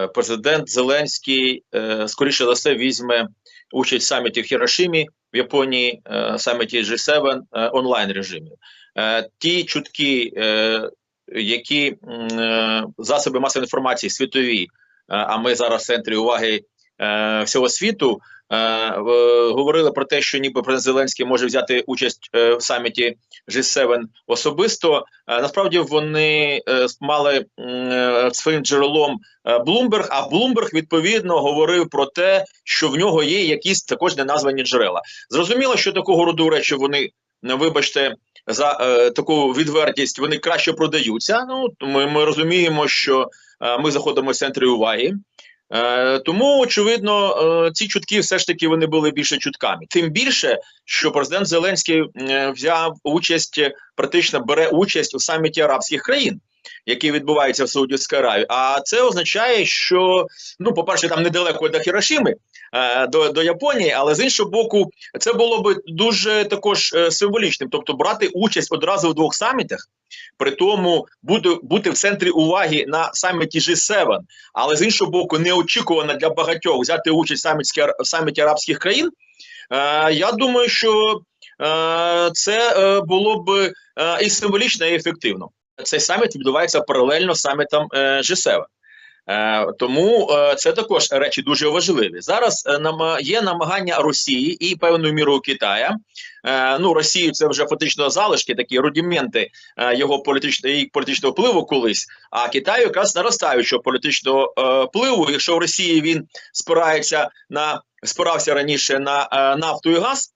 е, президент Зеленський, е, скоріше за все, візьме участь в саміті в Хірошимі в Японії, е, саміті G7 е, онлайн режимі. Ті чутки, які засоби масової інформації світові, а ми зараз в центрі уваги всього світу. Е, Говорили про те, що ніби президент Зеленський може взяти участь е, в саміті G7 особисто. Е, Насправді вони мали своїм джерелом Bloomberg, а Bloomberg відповідно говорив про те, що в нього є якісь також неназвані джерела. Зрозуміло, що такого роду речі вони, ну, вибачте, за е, таку відвертість вони краще продаються. Ну ми, ми розуміємо, що е, ми заходимо в центрі уваги. Е, тому очевидно, е, ці чутки все ж таки вони були більше чутками. Тим більше, що президент Зеленський е, взяв участь, практично бере участь у саміті арабських країн, який відбувається в Саудівській Аравії. А це означає, що ну, по-перше, там недалеко до Хірошими, е, до, до Японії, але з іншого боку, це було би дуже також е, символічним, тобто брати участь одразу в двох самітах. При тому бути, бути в центрі уваги на саміті G7, але з іншого боку, неочікувано для багатьох взяти участь в саміті, арабських країн. Е, я думаю, що це було б і символічно, і ефективно. Цей саміт відбувається паралельно самітом е, G7. Е, тому е, це також речі дуже важливі. Зараз нам є намагання Росії і певною мірою Китая. Ну Росії це вже фактично залишки, такі рудименти е, його політичного політичного впливу колись. А Китаю якраз наростаючого політичного впливу. Якщо в Росії він спирається на спирався раніше на нафту і газ.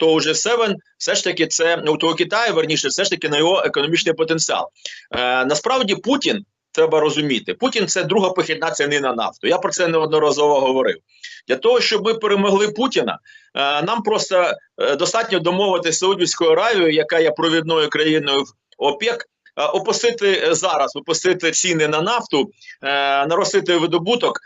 То вже Севен все ж таки це у того Китаю, верніше, все ж таки на його економічний потенціал. Е, насправді Путін треба розуміти. Путін це друга похідна ціни на нафту. Я про це неодноразово говорив. Для того, щоб ми перемогли Путіна, е, нам просто е, достатньо домовити Саудівською Аравією, яка є провідною країною в ОПЕК. Опустити зараз, опустити ціни на нафту, наростити видобуток,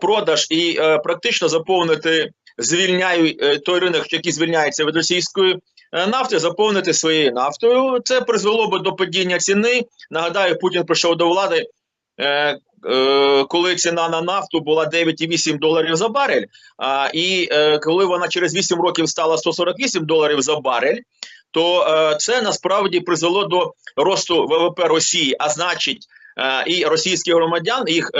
продаж і практично заповнити звільняю е, той ринок, який звільняється від російської е, нафти, заповнити своєю нафтою. Це призвело би до падіння ціни. Нагадаю, Путін прийшов до влади. Е, коли ціна на нафту була 9,8 доларів за барель, а, і коли вона через 8 років стала 148 доларів за барель, то це насправді призвело до росту ВВП Росії, а значить, і російських громадян їх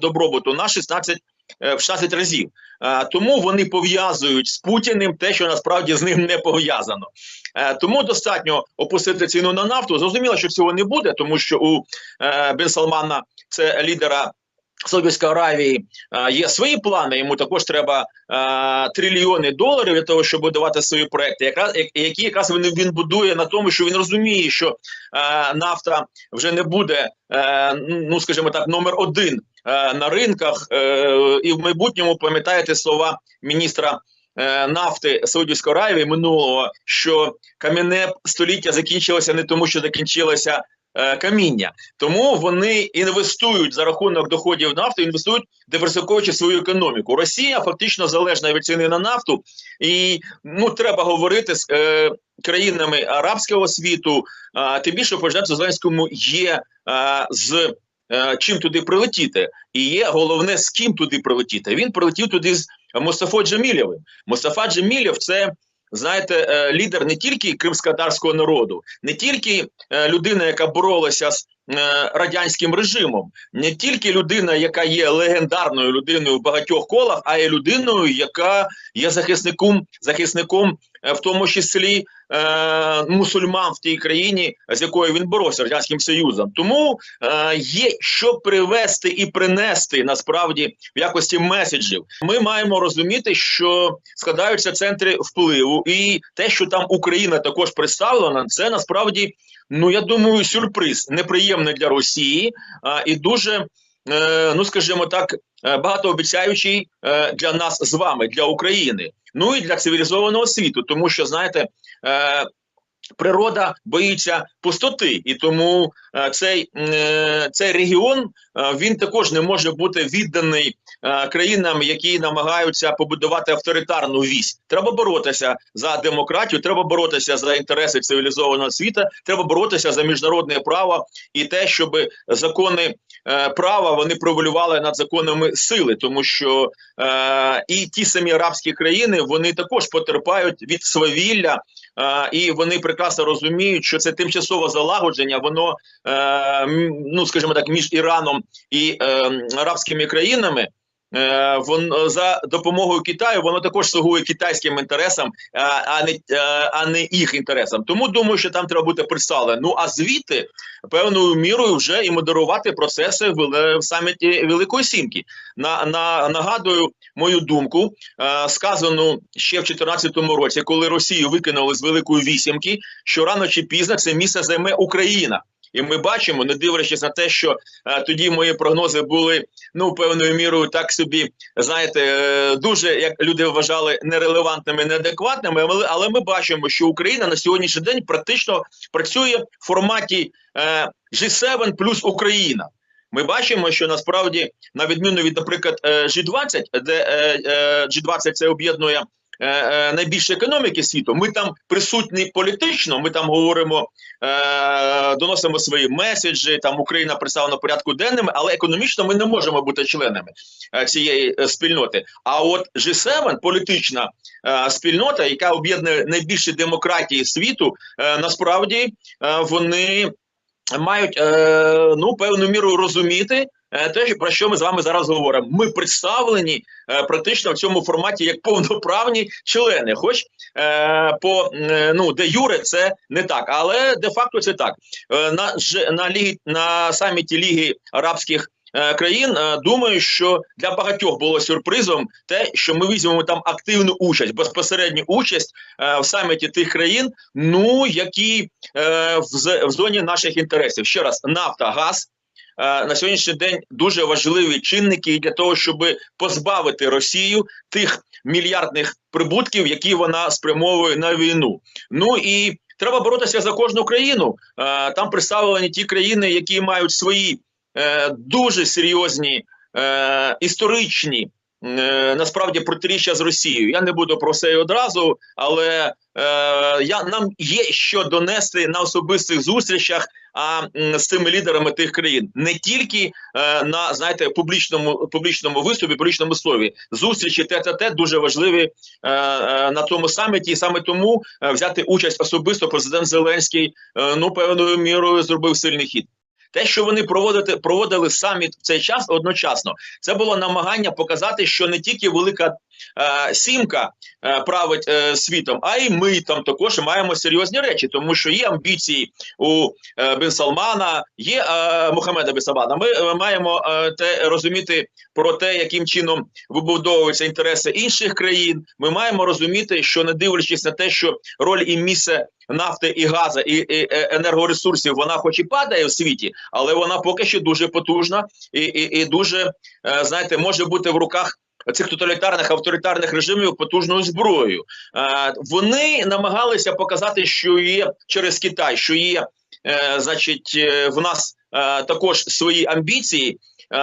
добробуту на 16 е, в 16 разів. Е, Тому вони пов'язують з Путіним те, що насправді з ним не пов'язано. Е, Тому достатньо опустити ціну на нафту. Зрозуміло, що цього не буде, тому що у е, Бен Салмана це лідера. Саудівської Аравії е, є свої плани. Йому також треба е, трильйони доларів для того, щоб будувати свої проекти. Якраз які якраз він, він будує на тому, що він розуміє, що е, нафта вже не буде, е, ну скажімо так, номер один е, на ринках. Е, і в майбутньому пам'ятаєте слова міністра. е, Нафти Саудівської Аравії минулого, що кам'яне століття закінчилося не тому, що закінчилося е, каміння, тому вони інвестують за рахунок доходів нафти, інвестують диверсифікуючи свою економіку. Росія фактично залежна від ціни на нафту, і ну треба говорити з е, країнами арабського світу. А, тим більше президенту Зеленському є а, з е, чим туди прилетіти, і є головне з ким туди прилетіти. Він прилетів туди з Мустафо Джамілєвим. Мустафа Джамілєв – це знаєте, е, лідер не тільки кримськотарського народу, не тільки е, людина, яка боролася з е, радянським режимом, не тільки людина, яка є легендарною людиною в багатьох колах, а й людиною, яка є захисником, захисником, е, в тому числі е, мусульман в тій країні, з якою він боровся радянським союзом. Тому е, є що привести і принести насправді в якості меседжів. Ми маємо розуміти, що складаються центри впливу, і те, що там Україна також представлена, це насправді. Ну, я думаю, сюрприз неприємний для Росії а, і дуже, е, ну скажімо так, е, багатообіцяючий е, для нас з вами, для України, ну і для цивілізованого світу, тому що знаєте, е, Природа боїться пустоти, і тому е, цей, е, цей регіон е, він також не може бути відданий країнам, які намагаються побудувати авторитарну вісь. Треба боротися за демократію, треба боротися за інтереси цивілізованого світу, треба боротися за міжнародне право і те, щоб закони права вони провалювали над законами сили, тому що і ті самі арабські країни вони також потерпають від свавілля. І вони прекрасно розуміють, що це тимчасове залагодження, воно е, ну скажімо так, між Іраном і е, арабськими країнами. Е, вон за допомогою Китаю воно також слугує китайським інтересам, а, а не е, а не їх інтересам. Тому думаю, що там треба бути представлено. Ну а звідти певною мірою вже і модерувати процеси в, саміті Великої Сімки. На, на нагадую мою думку, е, сказану ще в 2014 році, коли Росію викинули з Великої Вісімки, що рано чи пізно це місце займе Україна. І ми бачимо, не дивлячись на те, що е, тоді мої прогнози були ну певною мірою так собі, знаєте, е, дуже як люди вважали нерелевантними, неадекватними. Але, але ми бачимо, що Україна на сьогоднішній день практично працює в форматі е, G7 плюс Україна. Ми бачимо, що насправді, на відміну від, наприклад, е, G20, де е, е, G20 це об'єднує найбільші економіки світу. Ми там присутні політично. Ми там говоримо, е, доносимо свої меседжі. Там Україна представлена порядку денними, але економічно ми не можемо бути членами е, цієї е, спільноти. А от G7, політична е, спільнота, яка об'єднує найбільші демократії світу, е, насправді е, вони мають е, ну певну міру розуміти. Е, Те, про що ми з вами зараз говоримо, ми представлені е, практично в цьому форматі як повноправні члени. Хоч е, по е, ну де юре це не так, але де факто це так. Е, на ж на лігі на саміті Ліги Арабських е, країн. е, Думаю, що для багатьох було сюрпризом те, що ми візьмемо там активну участь, безпосередню участь е, в саміті тих країн, ну які е, в, в зоні наших інтересів. Ще раз, нафта, газ. Е, На сьогоднішній день дуже важливі чинники для того, щоб позбавити Росію тих мільярдних прибутків, які вона спрямовує на війну. Ну і треба боротися за кожну країну. Е, Там представлені ті країни, які мають свої е, дуже серйозні історичні. Е, Насправді протиріччя з Росією. Я не буду про це одразу, але е, я нам є що донести на особистих зустрічах а з цими лідерами тих країн, не тільки е, на знаєте публічному публічному виступі, публічному слові. Зустрічі те дуже важливі е, е, на тому саміті, і саме тому е, взяти участь особисто президент Зеленський е, ну певною мірою зробив сильний хід. Те, що вони проводити проводили саміт в цей час одночасно, це було намагання показати, що не тільки велика сімка е, править е, світом, а й ми там також маємо серйозні речі, тому що є амбіції у е, Бен Салмана, є е, Мухаммеда Бен. Ми е, маємо е, те розуміти про те, яким чином вибудовуються інтереси інших країн. Ми маємо розуміти, що не дивлячись на те, що роль і місце нафти і газу і, і е, енергоресурсів, вона хоч і падає в світі, але вона поки що дуже потужна і, і, і дуже е, знаєте, може бути в руках. Цих тоталітарних авторитарних режимів потужною зброєю. Е, вони намагалися показати, що є через Китай, що є, е, значить, е, в нас також свої амбіції,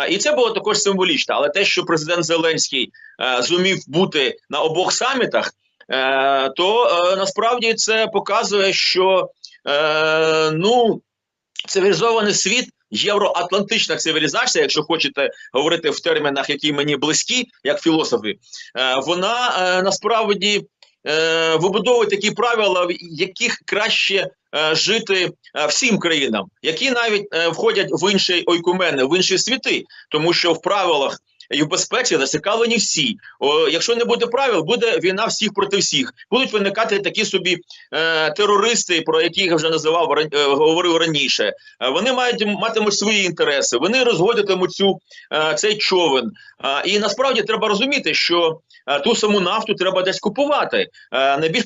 і це було також символічно. Але те, що президент Зеленський зумів бути на обох самітах, то насправді це показує, що ну цивілізований світ. Євроатлантична цивілізація, якщо хочете говорити в термінах, які мені близькі, як філософи, е, вона е, насправді е, вибудовує такі правила, в яких краще жити всім країнам, які навіть входять в інші ойкумени, в інші світи, тому що в правилах. І в безпеці зацікавлені всі. О, якщо не буде правил, буде війна всіх проти всіх. Будуть виникати такі собі е, терористи, про яких я вже називав е, говорив раніше. Е, вони мають матимуть свої інтереси. Вони розгодитимуть цю е, цей човен. Е, і насправді треба розуміти, що е, ту саму нафту треба десь купувати. Е, найбільш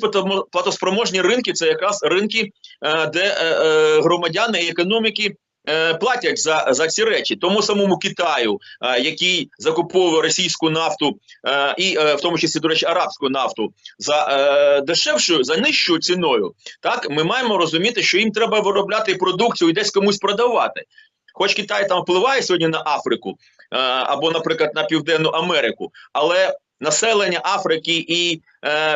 платоспроможні ринки це якраз ринки, е, де е, е, громадяни і економіки. Е, платять за, за ці речі. Тому самому Китаю, е, який закуповує російську нафту, е, і в тому числі, до речі, арабську нафту за дешевшою, за нижчою ціною, так ми маємо розуміти, що їм треба виробляти продукцію і десь комусь продавати. Хоч Китай там впливає сьогодні на Африку або, наприклад, на Південну Америку, але населення Африки і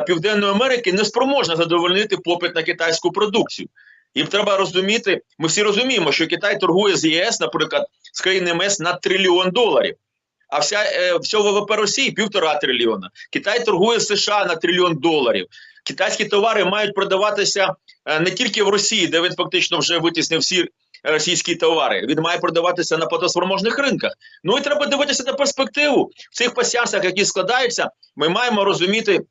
Південної Америки не спроможне задовольнити попит на китайську продукцію. І треба розуміти, ми всі розуміємо, що Китай торгує з ЄС, наприклад, з країни МС на трильйон доларів. А вся е, всього ВВП Росії півтора трильйона. Китай торгує з США на трильйон доларів. Китайські товари мають продаватися е, не тільки в Росії, де він фактично вже витіснив всі російські товари. Він має продаватися на платоспроможних ринках. Ну і треба дивитися на перспективу в цих пасіансах, які складаються. Ми маємо розуміти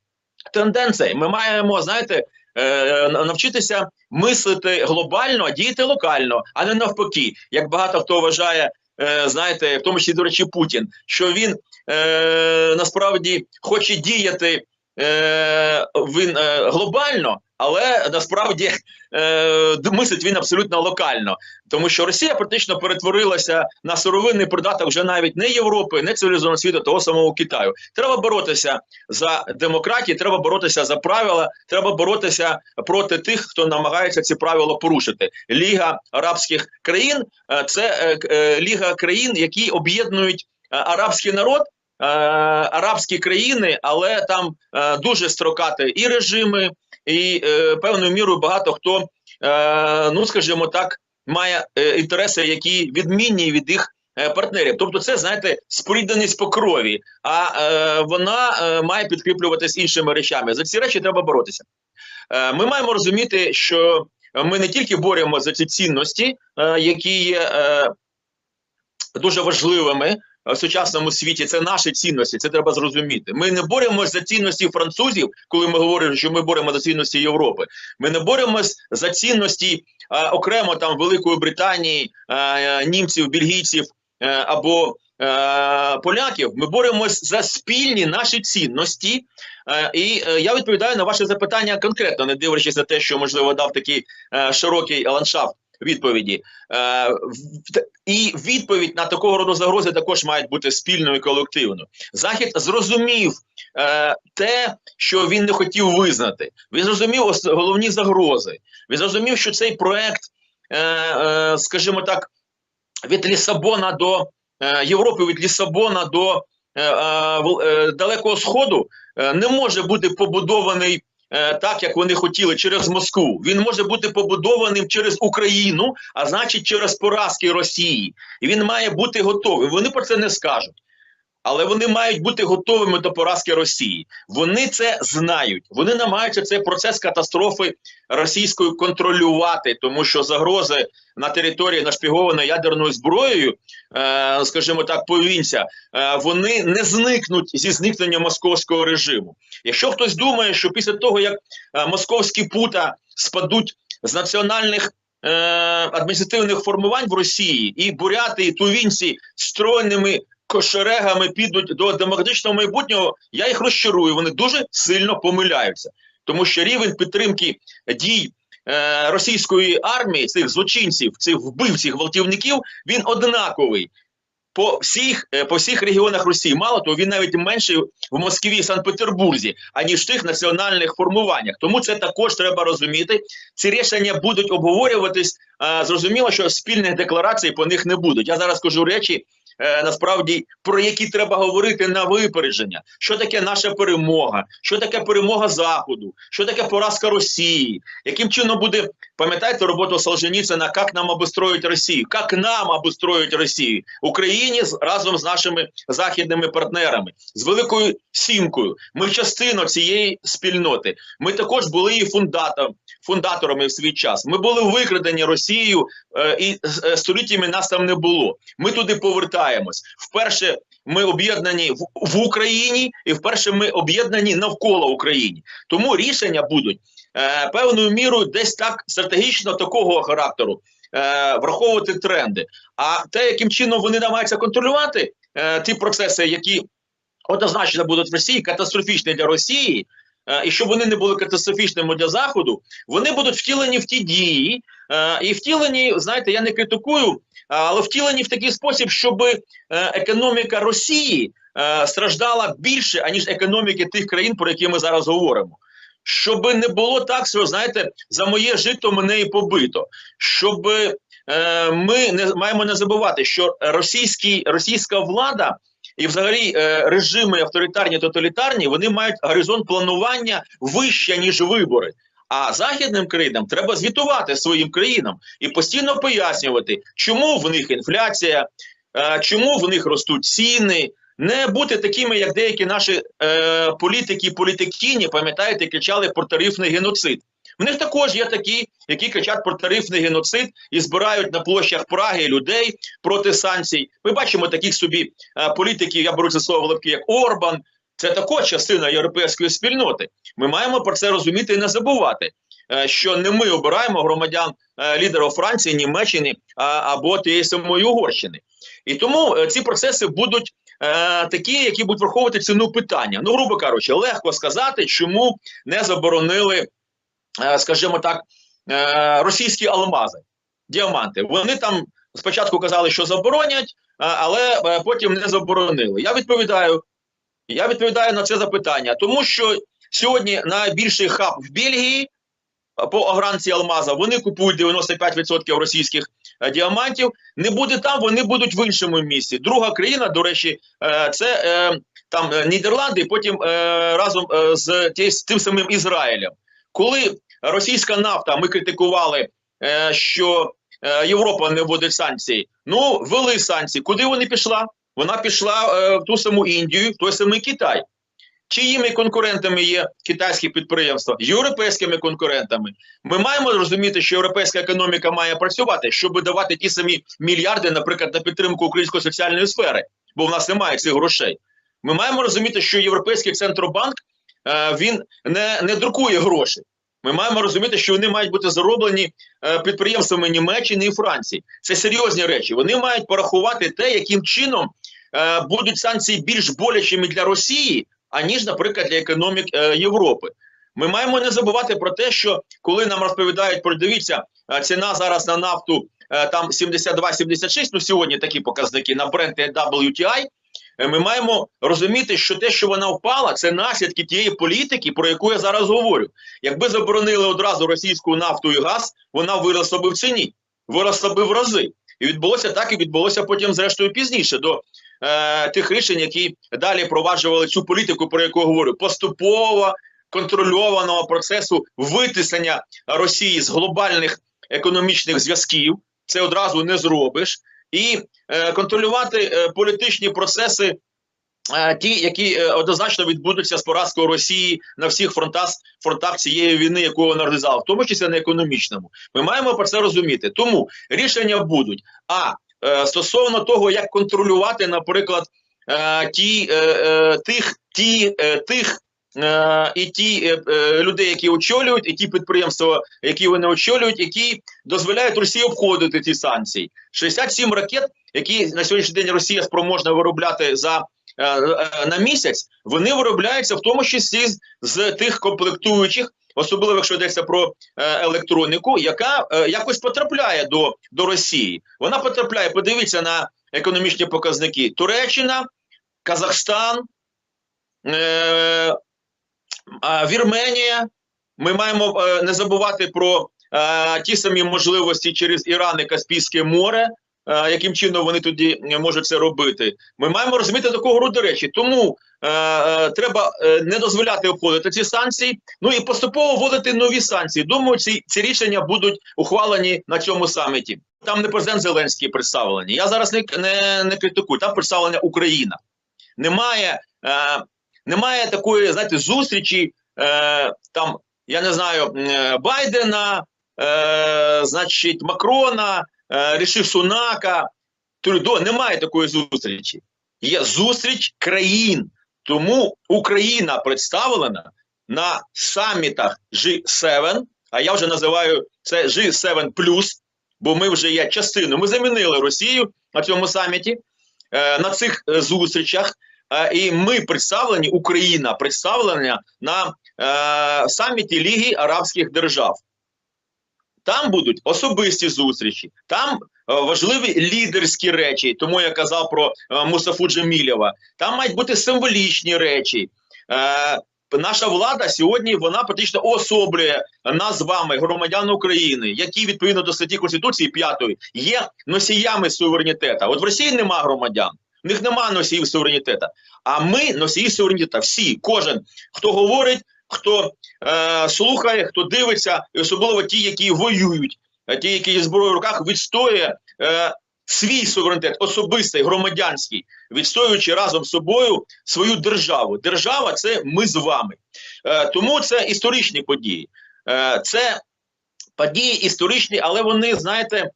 тенденції. Ми маємо, знаєте, е, навчитися мислити глобально, діяти локально, а не навпаки, як багато хто вважає. е, Знаєте, в тому числі, до речі, Путін, що він е, насправді хоче діяти е, він е, глобально, але насправді е, мислить він абсолютно локально, тому що Росія практично перетворилася на сировинний придаток вже навіть не Європи, не цивілізованого світу, того самого Китаю. Треба боротися за демократію, треба боротися за правила, треба боротися проти тих, хто намагається ці правила порушити. Ліга арабських країн е, це е, е, ліга країн, які об'єднують е, арабський народ. Е, Арабські країни, але там е, дуже строкати і режими, і е, певною мірою багато хто, ну скажімо так, має інтереси, які відмінні від їх партнерів. Тобто, це знаєте, спорідненість по крові, а вона має підкріплюватись іншими речами. За ці речі треба боротися. Ми маємо розуміти, що ми не тільки боремо за ці цінності, які є дуже важливими в сучасному світі. Це наші цінності, це треба зрозуміти. Ми не боремось за цінності французів, коли ми говоримо, що ми боремо за цінності Європи. Ми не боремось за цінності е, окремо там Великої Британії, е, німців, бельгійців е, або е, поляків. Ми боремось за спільні наші цінності. Е, і е, я відповідаю на ваше запитання конкретно, не дивлячись на те, що можливо дав такий е, широкий ландшафт відповіді. Е, і відповідь на такого роду загрози також мають бути спільною і колективною. Захід зрозумів е, те, що він не хотів визнати. Він зрозумів головні загрози. Він зрозумів, що цей проект, е, е, скажімо так, від Лісабона до Європи, від Лісабона до е, Далекого Сходу не може бути побудований. Е, Так, як вони хотіли через Москву, він може бути побудованим через Україну, а значить через поразки Росії, і він має бути готовий. Вони про це не скажуть, але вони мають бути готовими до поразки Росії. Вони це знають. Вони намагаються цей процес катастрофи російської контролювати, тому що загрози на території нашпігованої ядерною зброєю, е, скажімо так, повінця, е, вони не зникнуть зі зникненням московського режиму. Якщо хтось думає, що після того як е, московські пута спадуть з національних адміністративних формувань в Росії, і буряти, і тувінці стройними кошерегами підуть до демократичного майбутнього, я їх розчарую. Вони дуже сильно помиляються, тому що рівень підтримки дій е, російської армії, цих злочинців, цих вбивців, гвалтівників, він однаковий. По всіх, е, по всіх регіонах Росії, мало того, він навіть менший в Москві і Санкт-Петербурзі, аніж в тих національних формуваннях. Тому це також треба розуміти. Ці рішення будуть обговорюватись. Зрозуміло, що спільних декларацій по них не будуть. Я зараз кажу речі, е, насправді про які треба говорити на випередження. Що таке наша перемога? Що таке перемога Заходу? Що таке поразка Росії? Яким чином буде пам'ятаєте роботу Солженіцина, як нам обустроїть Росію? Як нам обустроїть Росію? Україні разом з нашими західними партнерами, з великою сімкою. Ми частина цієї спільноти. Ми також були і фундатом, фундаторами в свій час. Ми були викрадені Росією, е, і е, століттями нас там не було. Ми туди повертаємось. Вперше ми об'єднані в, в Україні, і вперше ми об'єднані навколо України. Тому рішення будуть е, певною мірою десь так стратегічно такого характеру. е, Враховувати тренди, а те, яким чином вони намагаються контролювати е, ті процеси, які однозначно будуть в Росії, катастрофічні для Росії, е, і щоб вони не були катастрофічними для Заходу, вони будуть втілені в ті дії, е, і втілені, знаєте, я не критикую але втілені в такий спосіб, щоб е, економіка Росії е, страждала більше, аніж економіки тих країн, про які ми зараз говоримо. Щоб не було так, що знаєте, за моє жито мене і побито. Щоб е, ми не маємо не забувати, що російський, російська влада і, взагалі, режими авторитарні тоталітарні вони мають горизонт планування вище ніж вибори. А західним країнам треба звітувати своїм країнам і постійно пояснювати, чому в них інфляція, е, чому в них ростуть ціни. Не бути такими, як деякі наші е, політики, політикіні, пам'ятаєте, кричали про тарифний геноцид. В них також є такі, які кричать про тарифний геноцид і збирають на площах Праги людей проти санкцій. Ми бачимо таких собі е, політиків, я беру це слово в як Орбан. Це також частина європейської спільноти. Ми маємо про це розуміти і не забувати, е, що не ми обираємо громадян е, лідерів Франції, Німеччини або тієї самої Угорщини. І тому е, ці процеси будуть такі, які будуть враховувати ціну питання. Ну, грубо кажучи, легко сказати, чому не заборонили, скажімо так, російські алмази, діаманти. Вони там спочатку казали, що заборонять, але потім не заборонили. Я відповідаю. Я відповідаю на це запитання, тому що сьогодні найбільший хаб в Бельгії по огранці Алмаза вони купують 95% російських е, діамантів. Не буде там, вони будуть в іншому місці. Друга країна, до речі, е, це е, там Нідерланди, потім разом з, тим самим Ізраїлем. Коли російська нафта, ми критикували, що Європа не вводить санкції. Ну, ввели санкції. Куди вони пішла? Вона пішла е, в ту саму Індію, в той самий Китай. Чиїми конкурентами є китайські підприємства? Європейськими конкурентами. Ми маємо розуміти, що європейська економіка має працювати, щоб давати ті самі мільярди, наприклад, на підтримку української соціальної сфери, бо в нас немає цих грошей. Ми маємо розуміти, що Європейський центробанк е, він не, не друкує гроші. Ми маємо розуміти, що вони мають бути зароблені е, підприємствами Німеччини і Франції. Це серйозні речі. Вони мають порахувати те, яким чином е, будуть санкції більш болячими для Росії, аніж, наприклад, для економік е, Європи. Ми маємо не забувати про те, що коли нам розповідають про дивіться, ціна зараз на нафту там 72-76, ну сьогодні такі показники на і WTI, ми маємо розуміти, що те, що вона впала, це наслідки тієї політики, про яку я зараз говорю. Якби заборонили одразу російську нафту і газ, вона виросла би в ціні, виросла би в рази. І відбулося так, і відбулося потім, зрештою, пізніше до е, тих рішень, які далі проваджували цю політику, про яку говорю, поступово контрольованого процесу витиснення Росії з глобальних економічних зв'язків. Це одразу не зробиш, і е, контролювати е, політичні процеси. е, Ті, які е, однозначно відбудуться з поразкою Росії на всіх фронтах фронтах цієї війни, яку вона розв'язала, в тому числі на економічному, ми маємо про це розуміти. Тому рішення будуть. А е, стосовно того, як контролювати, наприклад, е, ті е, е, тих, ті е, тих е, і ті е, е, людей, які очолюють, і ті підприємства, які вони очолюють, які дозволяють Росії обходити ці санкції. 67 ракет, які на сьогоднішній день Росія спроможна виробляти за е, е, на місяць, вони виробляються в тому числі з, з тих комплектуючих. Особливо, якщо йдеться про е, електроніку, яка е, якось потрапляє до, до Росії. Вона потрапляє. Подивіться на економічні показники: Туреччина, Казахстан, е, Вірменія. Ми маємо е, не забувати про е, ті самі можливості через Іран і Каспійське море. е, Яким чином вони тоді можуть це робити? Ми маємо розуміти такого роду речі. Тому треба не дозволяти обходити ці санкції. Ну і поступово вводити нові санкції. Думаю, ці, ці рішення будуть ухвалені на цьому саміті. Там не президент Зеленський представлений. Я зараз не, не, не критикую. Там представлена Україна. Немає, немає такої, знаєте, зустрічі е, там, я не знаю, е, Байдена, е, значить, Макрона, е, Ріші Сунака, Трюдо. Немає такої зустрічі. Є зустріч країн. Тому Україна представлена на самітах G7, а я вже називаю це G7+, бо ми вже є частиною. Ми замінили Росію на цьому саміті, е, на цих е, зустрічах. Е, і ми представлені, Україна представлена на е, саміті Ліги Арабських Держав. Там будуть особисті зустрічі, там важливі лідерські речі, тому я казав про е, Мустафу Джемілєва. Там мають бути символічні речі. Е, Наша влада сьогодні вона практично особлює нас з вами, громадян України, які відповідно до статті Конституції 5 є носіями суверенітету. От в Росії нема громадян, в них нема носіїв суверенітету. А ми носії суверенітету. Всі, кожен, хто говорить, хто е, слухає, хто дивиться, і особливо ті, які воюють, е, ті, які зі зброєю в руках, відстоює е, свій суверенітет, особистий, громадянський, відстоюючи разом з собою свою державу. Держава це ми з вами. Е, тому це історичні події. Е, це події історичні, але вони, знаєте,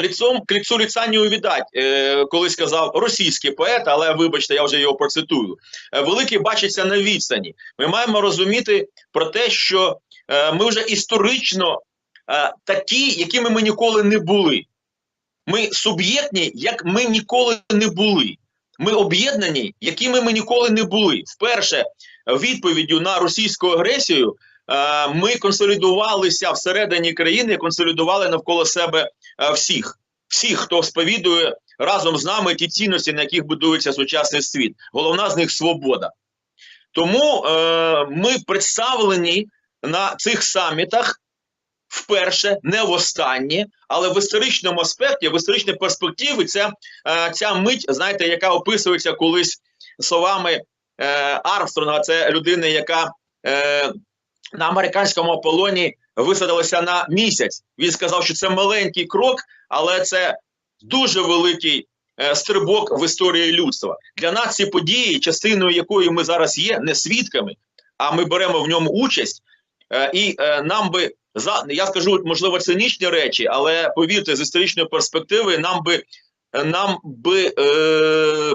ліцом к ліцу ліца не увідать, е, коли сказав російський поет, але вибачте, я вже його процитую. Е, великий бачиться на відстані. Ми маємо розуміти про те, що е, ми вже історично е, такі, якими ми ніколи не були. Ми суб'єктні, як ми ніколи не були. Ми об'єднані, якими ми ніколи не були. Вперше відповіддю на російську агресію е, ми консолідувалися всередині країни, консолідували навколо себе е, всіх, всіх, хто сповідує разом з нами ті цінності, на яких будується сучасний світ. Головна з них свобода. Тому е, ми представлені на цих самітах вперше, не востаннє, але в історичному аспекті, в історичній перспективі, ця, е, ця мить, знаєте, яка описується колись словами е, Армстронга, це людина, яка е, на американському полоні висадилася на місяць. Він сказав, що це маленький крок, але це дуже великий е, стрибок в історії людства. Для нас ці події, частиною якої ми зараз є, не свідками, а ми беремо в ньому участь. Е, і е, нам би за я скажу, можливо, цинічні речі, але повірте, з історичної перспективи нам би нам би е,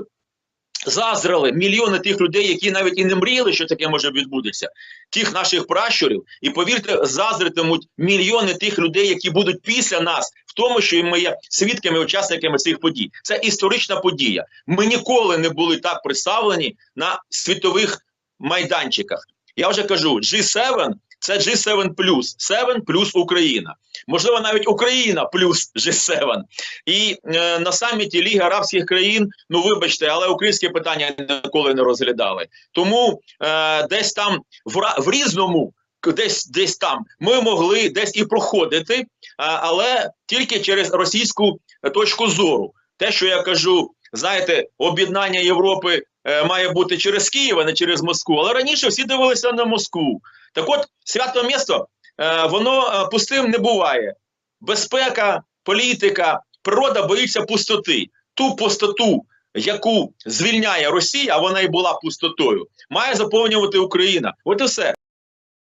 заздрили мільйони тих людей, які навіть і не мріяли, що таке може відбутися, тих наших пращурів, і повірте, заздритимуть мільйони тих людей, які будуть після нас, в тому, що ми є свідками, учасниками цих подій. Це історична подія. Ми ніколи не були так представлені на світових майданчиках. Я вже кажу, G7 це G7+, 7 плюс Україна. Можливо, навіть Україна плюс G7. І е, на саміті Ліги Арабських країн, ну вибачте, але українське питання ніколи не розглядали. Тому е, десь там в, в різному, десь десь там ми могли десь і проходити, а, але тільки через російську е, точку зору. Те, що я кажу, знаєте, об'єднання Європи е, має бути через Київ, а не через Москву. Але раніше всі дивилися на Москву. Так от, свято місто, е, воно е, пустим не буває. Безпека, політика, природа боїться пустоти. Ту пустоту, яку звільняє Росія, а вона і була пустотою, має заповнювати Україна. От і все.